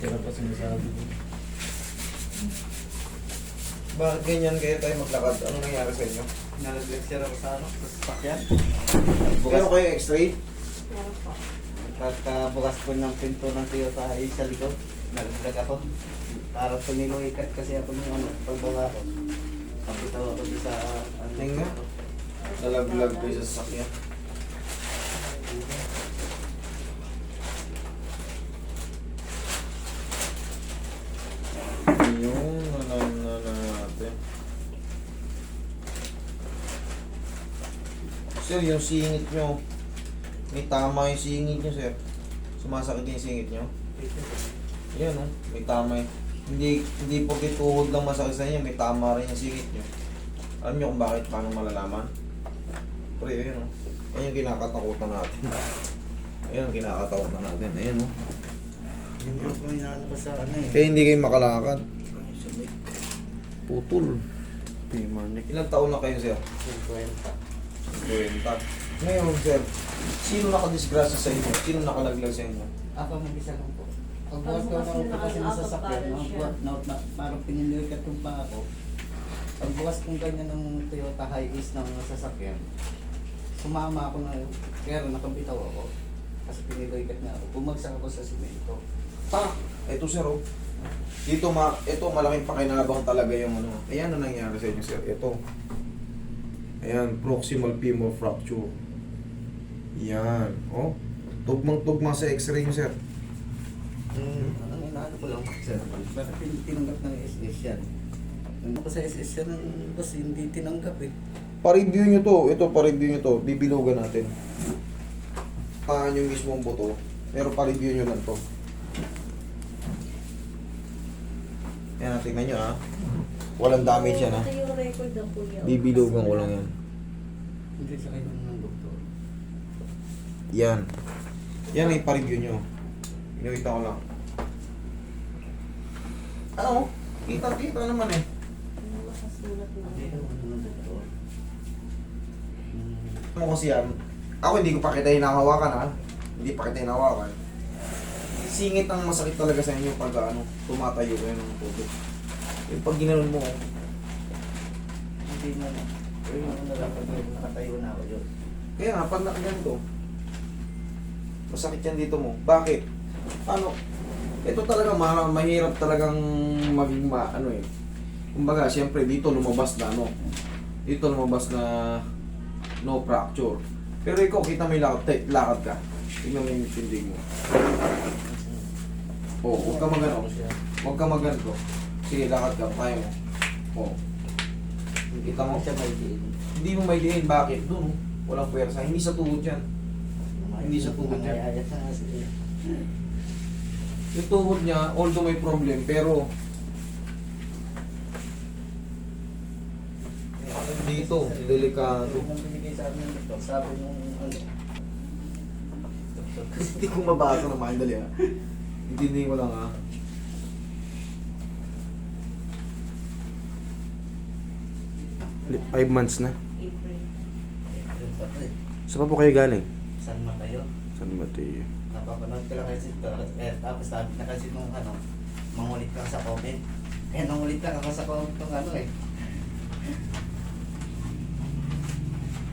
tira pa sinasabi ko. Bakit ganyan kayo tayo maglakad? Ano nangyari sa inyo? Nalaglag ako sa ano, sa sasakyan. Pero kayo x-ray? Meron po. Pagkabukas ko ng pinto ng Toyota ay sa likod, nalaglag ako. Para tumiloy ikat kasi ako ng ano, pagbaba ko. Kapitaw ako sa ano. Tinga. Nalaglag kayo sa sasakyan. Yung alam na natin. Sir, yung singit nyo, may tama yung singit nyo, sir. Sumasakit yung singit nyo. Yan, oh. May tama yung... Hindi, hindi porke tuhod lang masakit sa inyo, may tama rin yung singit nyo. Alam nyo kung bakit, paano malalaman? Pre, ayun, oh. Ayun yung kinakatakutan natin. Ayun ang kinakatakutan natin. Ayun, oh. Yung sa ano eh. Kaya hindi kayo makalakad. Putol. Ilang taon na kayo, sir? 50. 20. Ngayon, sir, sino nakadisgrasya sa inyo? Sino nakalaglag sa inyo? Ako mag-isa lang po. Pagbukas ko ng upo kasi Out of balance na, na, na, parang piniliw ka pa ako. Pagbukas kong ganyan ng Toyota Hiace ng sasakyan, sumama ako na, kaya nakabitaw ako. Kasi piniloy na ako. Bumagsak ako sa simento. Pa, ito sir, oh. Dito ma, ito malaking pakinabang talaga yung ano. Ayan ang nangyari sa inyo, sir. Ito. Ayan, proximal femur fracture. Yan, oh. Tugmang-tugmang sa x-ray nyo, sir. Hmm, ang inaano ko lang, sir, bakit tinanggap ng SS yan? Ano ko sa SS yan, boss, hindi tinanggap eh. Pa-review nyo to. Ito, pa-review nyo to. Bibilugan natin. Pahan yung mismong buto. Pero pa-review nyo lang to. Yan, tingnan nyo ha. Walang damage yan ha. Ito yung record ng kuya. Bibilugan ko lang yan. Hindi sa kayo ng doktor. Yan. Yan ay pa-review nyo. Inuwita ko lang. Ano? Kita-kita naman eh. Hmm. Ano kasi yan? Ako hindi ko pa kita hinahawakan ha. Hindi pa kita hinahawakan. Singit ang masakit talaga sa inyo pag ano, tumatayo kayo ng tubig. Yung pag ginanon mo, Hindi na lang. Pero yung ano lang, pag nakatayo na ako yun. kaya nga, pag nakaganto, masakit yan dito mo. Bakit? Ano? Ito talaga ma mahirap talagang maging ma ano eh. Kumbaga, siyempre dito lumabas na ano. Dito lumabas na no fracture. Pero ikaw, kita mo yung lakad, lakad ka. Tingnan mo yung tindig mo. Oo, huwag ka magano. Huwag ka magano. Sige, lakad ka, kaya mo. Oo. Kita mo? siya may diin. Hindi mo may diin. Bakit? Doon, walang pwersa. Hindi sa tuhod yan. Hindi sa tuhod yan. Yung tuhod niya, although may problem, pero dito, delikado. Sabi nung ano, hindi ko mabasa mga dali ha. Intindihin ko lang ha. Five months na. April. yun pa to eh. Saan pa po kayo galing? San Mateo. San Mateo. Napapanood ko lang kasi. Eh, tapos sabi na kasi nung ano, mangulit ka sa comment. Eh, nangulit lang ako sa comment nung ano eh.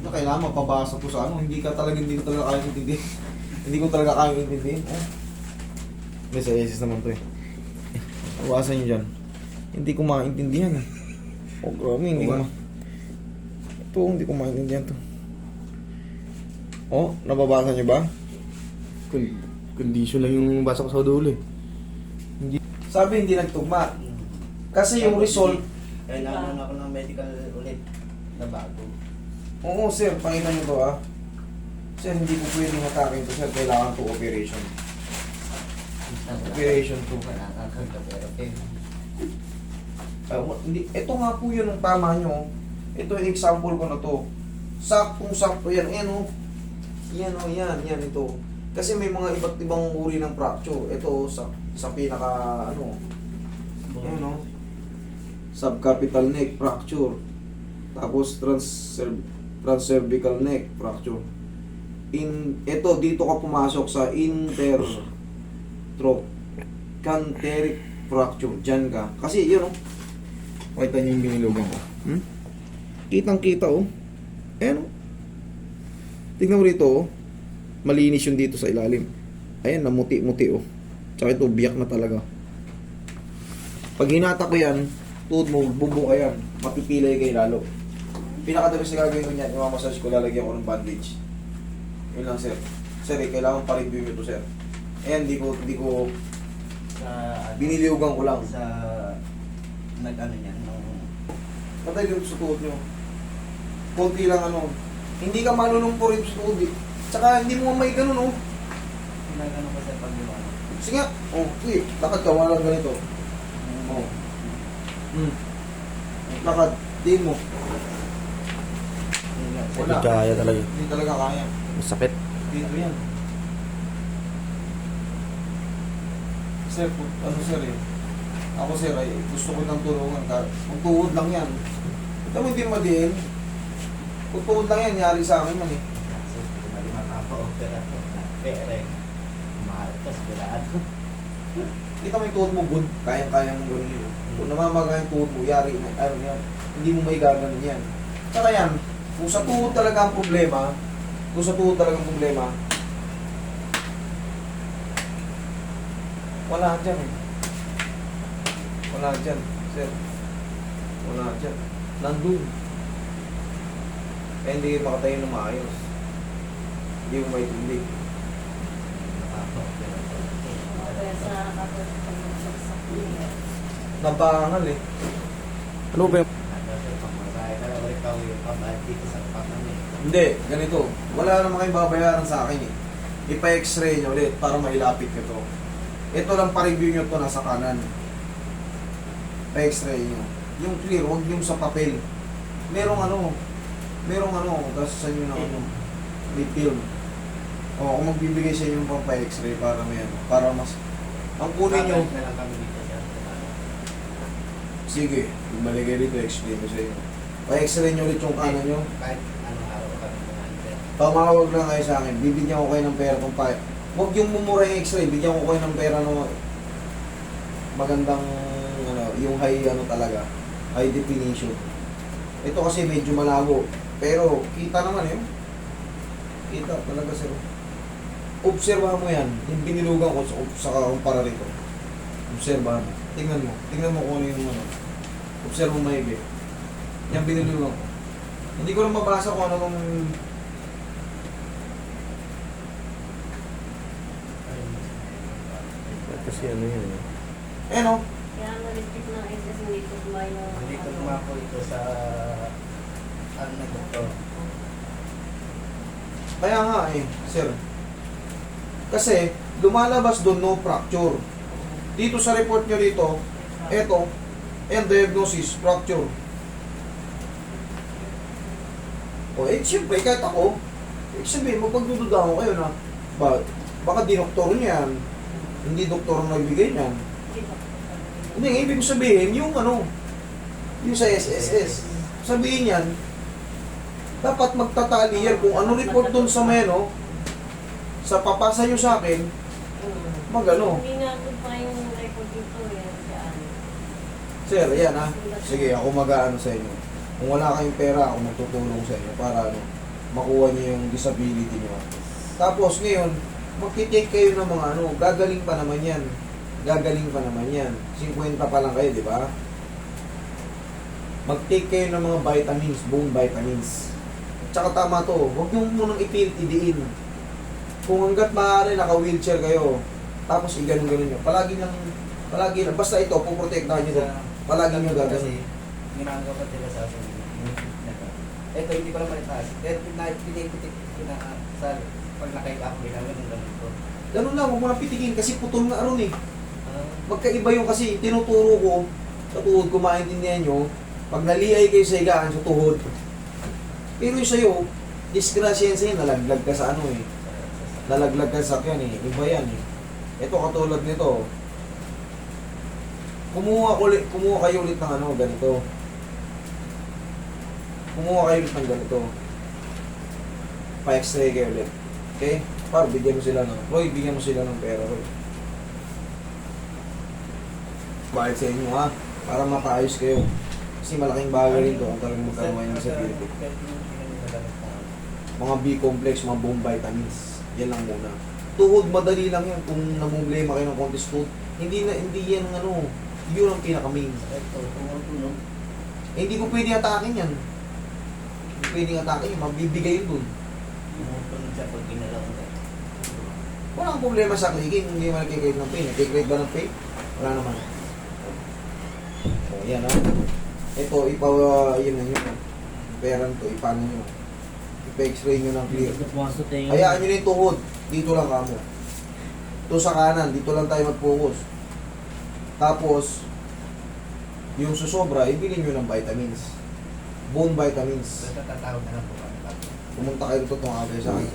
Na kailangan mapabasa ko sa ano, hindi ka talaga, hindi ko talaga kaya intindihin. hindi ko talaga kaya intindihin. Oh. May sa esis naman to eh. Iwasan nyo dyan. Hindi ko maintindihan eh. Oh, grabe, hindi ko ma... Ito, hindi ko maintindihan to. Oh, nababasa nyo ba? Con- condition lang yung basa ko sa dulo eh. Sabi hindi nagtugma. Kasi yung result, Kailangan ako ng medical ulit na bago. oo sir, pakita nyo to ah. Sir, hindi ko pwedeng hatakin to sir, kailangan to operation. Operation to. Nakakagka pero eh. Ah, wa- hindi, ito nga po yun ang tama nyo. Ito yung example ko na to. Saktong sakto yan. Ayan o. Yan o, yan, yan ito. Kasi may mga iba't ibang uri ng fracture. Ito sa sa pinaka ano. Yan o. Subcapital neck fracture. Tapos trans transcervical neck fracture. In ito dito ka pumasok sa inter throat canteric fracture. Diyan ka. Kasi yun, oh. Pakita niyo yung binilugan ko. Hmm? Kitang kita, oh. Ayan, oh. Tingnan mo rito, oh. Malinis yung dito sa ilalim. Ayan, namuti-muti, oh. Tsaka ito, biyak na talaga. Pag hinata ko yan, tuhod mo, bubuka yan. Mapipilay kayo lalo. Pinakadalas na gagawin ko niyan, yung massage ko, lalagyan ko ng bandage. Yun lang, sir. Sir, eh, kailangan pa-review nyo to, sir. Ayan, di ko, di ko, Sa, biniliugan ko lang. Sa, nag-ano niyan, nung, Patay yung sa tuhod nyo. Kunti lang ano. Hindi ka malulungpo rin sa eh. Tsaka hindi mo may ganun oh. pinagano ko sa pag ano. Sige nga. Oh, sige. Lakad ka, walang ganito. Oh. Hmm. Lakad. Tiin mo. Wala. Hindi kaya talaga. Hindi talaga kaya. Masakit. Dito yan. Sir, ano sir eh. Ako sir ay gusto ko ng tulungan ka. Kung tuhod lang yan. Ito mo hindi madiin. Kung tuhod lang yan, yari sa akin man eh. Hindi na rin makaka-opera to. Pere. Mahal to, sigurado. Kita mo yung tuhod mo, good. Kayang-kaya mo gano'n yun. Kung namamaga yung tuhod mo, yari na, ano yan, hindi mo may gaganon yan. Saka yan, kung sa tuhod talaga ang problema, kung sa tuhod talaga ang problema, wala dyan eh. Wala dyan, sir. Wala dyan. Nandun. Kaya hindi kayo makatayo ng maayos. Hindi mo maitindi. Nabangal eh. Ano ba yung... Hindi, ganito. Wala naman kayong babayaran sa akin eh. Ipa-x-ray nyo ulit para mailapit ko to. Ito lang pa-review nyo to nasa kanan. Pa-x-ray nyo. Yung clear, huwag yung sa papel. Merong ano, merong ano, gasasan nyo ng ano, may film. O, kung magbibigay sa inyo ng pang pa-x-ray para may ano, para mas, ang kunin nyo, Babalik na lang kami dito, sir. sige, bumalik kayo dito, explain ko sa inyo. Pa-x-ray nyo ulit yung kanan nyo. Kahit anong araw kami naman, sir. Tumawag lang kayo sa akin, bibigyan ko kayo ng pera kung pa. Huwag yung mumura yung x-ray, bigyan ko kayo ng pera ng magandang, ano, yung high, ano talaga, high definition. Ito kasi medyo malabo, pero kita naman yun. Kita talaga sir. Obserbahan mo yan, yung binilugan ko sa, sa kumpara rito. Obserbahan mo. Tingnan mo. Tingnan mo kung ano yung ano. Observe mo maigi. Yan binilugan ko. Hindi ko lang mabasa kung ano kung Kasi ano yun eh. Eh no, Kaya na-restrict ng SS hindi ko kumain ng... Hindi ko tumako ito sa ano na doktor. kaya nga eh, sir. Kasi, lumalabas doon no fracture. Dito sa report nyo dito, eto, and diagnosis, fracture. O eh, siyempre, kahit ako, eh, sabihin, magpagdududa ako kayo na, ba, baka di doktor niyan, hindi doktor ang nagbigay niyan. Hindi, ibig sabihin, yung ano, yung sa SSS. Sabihin yan, dapat magtatali yan kung ano report doon sa meno, sa papasa nyo sa akin, magano. Hindi nga doon pa yung record dito eh. Yan. Sir, yan ha. Sige, ako mag-ano sa inyo. Kung wala kayong pera, ako magtutulong sa inyo para ano, makuha niyo yung disability niyo. Tapos ngayon, magtitake kayo ng mga ano, gagaling pa naman yan. Gagaling pa naman yan. 50 pa lang kayo, di ba? Mag-take kayo ng mga vitamins, bone vitamins. Tsaka tama to, huwag nyo munang ipilit idiin. Kung hanggat maaari naka-wheelchair kayo, tapos i-ganon-ganon nyo. Palagi lang, palagi lang. Basta ito, puprotektahan nyo. Palagi nyo Kasi, gagawin. ginagawa ko nila sa akin. Ito, hindi lang malitaas. Pero pinapitik ko na sa pag nakahiga ako, ginagawa ng ganun ko. Ganun lang, huwag mo na pitikin kasi putol nga aron eh. Ah, Magkaiba yung kasi tinuturo ko sa tuhod ko maintindihan nyo. Pag naliay kayo sa higaan sa tuhod. Pero yung sa'yo, disgrasya yan sa'yo, nalaglag ka sa ano eh. Nalaglag ka sa sakyan eh. Iba yan eh. Ito katulad nito. Kumuha, ulit, kumuha kayo ulit ng ano, ganito. Kumuha kayo ulit ng ganito. Pa-x-ray kayo ulit. Okay? Para bigyan mo sila ng, Roy, bigyan mo sila ng pera, Roy. bayad sa inyo ha. Para mapaayos kayo. Kasi malaking bagay rin to. Ang talagang magkaroon ng security. Mga B-complex, mga bone vitamins. Yan lang muna. Tuhod, madali lang yan. Kung namumblema kayo ng konti tuhod, hindi na, hindi yan ang ano, yun ang pinaka-main. Ito, tumutunog. Eh, hindi ko pwede atakin yan. Hindi pwedeng atakin yan. Mabibigay yun dun. Tumutunog siya pag ginalaw ko. Walang problema sa clicking, hindi man nagkikreate ng pain. Nagkikreate ba ng pain? Wala naman. O, yan ha. Ito, ipa, uh, yun na yun. Peran to, ipano nyo. Ipa-x-ray nyo ng clear. Hayaan nyo na yung tuhod. Dito lang kamo. Ito sa kanan, dito lang tayo mag-focus. Tapos, yung susobra, ibili nyo ng vitamins. Bone vitamins. Tatawag na lang po. Pumunta kayo dito, tumawag sa akin.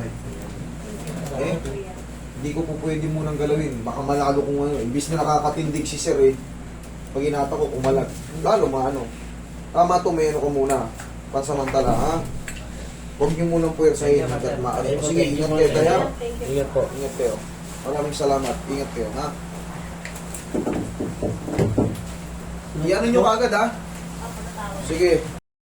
Right. Eh. Hindi ko po pwede munang galawin. Baka malalo kung ano. Imbis na nakakatindig si sir eh. Pag inata ko, kumalag. Lalo maano. Tama to, may ano ko muna. Pansamantala, ha? Huwag niyo munang puwersahin hanggat maaari. Sige, ingat kayo tayo. Ingat po. Ingat kayo. Maraming salamat. Ingat kayo, ha? Iyan nyo kagad, ha? Sige.